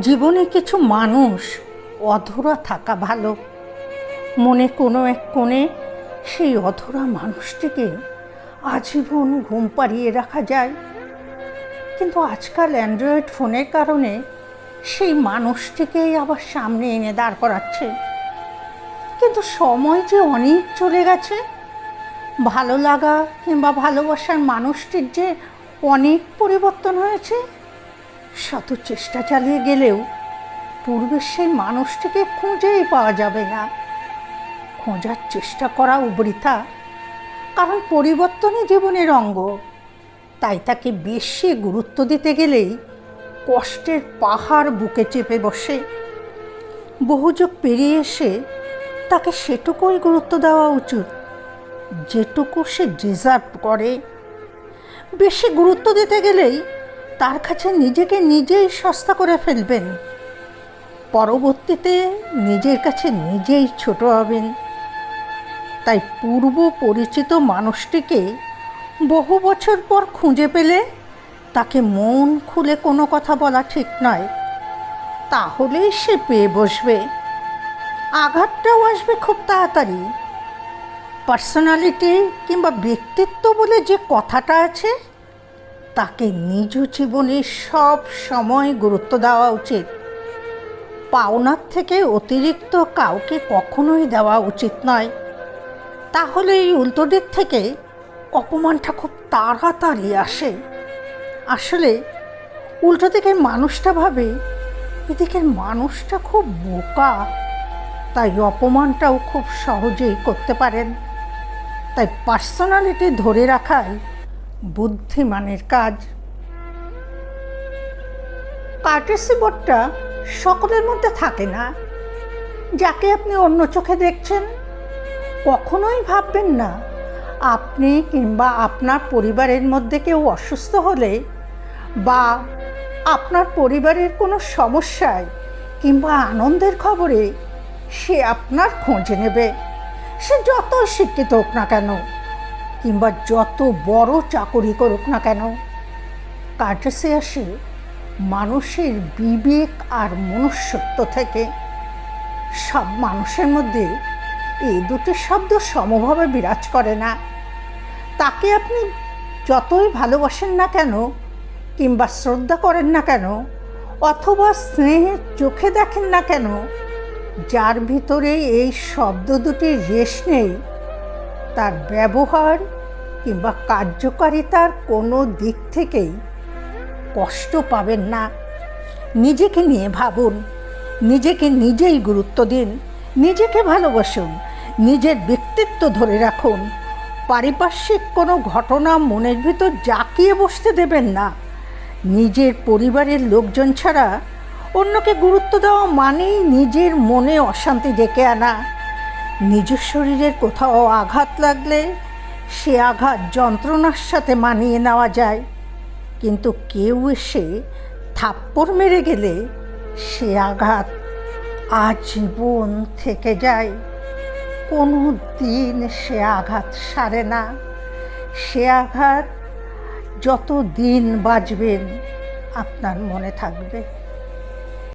জীবনে কিছু মানুষ অধরা থাকা ভালো। মনে কোনো এক কোণে সেই অধরা মানুষটিকে আজীবন ঘুম পাড়িয়ে রাখা যায়। কিন্তু আজকাল অ্যান্ড্রয়েড ফোনের কারণে সেই মানুষটিকেই আবার সামনে এনে দাঁড় করাচ্ছে। কিন্তু সময় যে অনেক চলে গেছে, ভালো লাগা কিংবা ভালোবাসার মানুষটির যে অনেক পরিবর্তন হয়েছে শত চেষ্টা চালিয়ে গেলেও পূর্বের সেই মানুষটিকে খুঁজেই পাওয়া যাবে না। খোঁজার চেষ্টা করা বৃথা কারণ পরিবর্তনই জীবনের অঙ্গ। তাই তাকে বেশি গুরুত্ব দিতে গেলেই কষ্টের পাহাড় বুকে চেপে বসে। বহু যুগ পেরিয়ে এসে তাকে সেটুকুই গুরুত্ব দেওয়া উচিত, যেটুকু সে ডিজার্ভ করে। বেশি গুরুত্ব দিতে গেলেই তার কাছে নিজেকে নিজেই সস্তা করে ফেলবেন। পরবর্তীতে নিজের কাছে নিজেই ছোট হবেন। তাই পূর্ব পরিচিত মানুষটিকে বহু বছর পর খুঁজে পেলে তাকে মন খুলে কোনো কথা বলা ঠিক নয়। তাহলেই সে পেয়ে বসবে। আঘাতটাও আসবে খুব তাড়াতাড়ি। পার্সোনালিটি কিংবা ব্যক্তিত্ব বলে যে কথাটা আছে তাকে নিজ জীবনে সব সময় গুরুত্ব দেওয়া উচিত। পাওনার থেকে অতিরিক্ত কাউকে কখনোই দেওয়া উচিত নয়। তাহলে এই উল্টো দিক থেকে অপমানটা খুব তাড়াতাড়ি আসে। আসলে উল্টো দিকের মানুষটা ভাবে, এদিকের মানুষটা খুব বোকা, তাই অপমানটাও খুব সহজেই করতে পারেন। তাই পার্সোনালিটি ধরে রাখাই বুদ্ধিমানের কাজ। কার্টেসি বোর্ডটা সকলের মধ্যে থাকে না। যাকে আপনি অন্য চোখে দেখছেন, কখনোই ভাববেন না, আপনি কিংবা আপনার পরিবারের মধ্যে কেউ অসুস্থ হলে বা আপনার পরিবারের কোনো সমস্যায় কিংবা আনন্দের খবরে সে আপনার খোঁজ নেবে। সে যত শিক্ষিত হোক না কেন কিংবা যত বড় চাকরি করুক না কেন কার্টেসে আসে মানুষের বিবেক আর মনুষ্যত্ব থেকে সব মানুষের মধ্যে এই দুটি শব্দ সমভাবে বিরাজ করে না। তাকে আপনি যতই ভালোবাসেন না কেন, কিংবা শ্রদ্ধা করেন না কেন, অথবা স্নেহের চোখে দেখেন না কেন, যার ভিতরে এই শব্দ দুটির রেশ নেই তার ব্যবহার কিংবা কার্যকারিতার কোনো দিক থেকেই কষ্ট পাবেন না। নিজেকে নিয়ে ভাবুন, নিজেকে নিজেই গুরুত্ব দিন, নিজেকে ভালোবাসুন, নিজের ব্যক্তিত্ব ধরে রাখুন। পারিপার্শ্বিক কোনো ঘটনা মনের ভিতর জাঁকিয়ে বসতে দেবেন না। নিজের পরিবারের লোকজন ছাড়া অন্যকে গুরুত্ব দেওয়া মানেই নিজের মনে অশান্তি ডেকে আনা। নিজের শরীরের কোথাও আঘাত লাগলে সে আঘাত যন্ত্রণার সাথে মানিয়ে নেওয়া যায়। কিন্তু কেউ এসে থাপ্পড় মেরে গেলে সে আঘাত আজীবন থেকে যায়। কোনো দিন সে আঘাত সারে না। সে আঘাত যত দিন বাঁচবেন আপনার মনে থাকবে।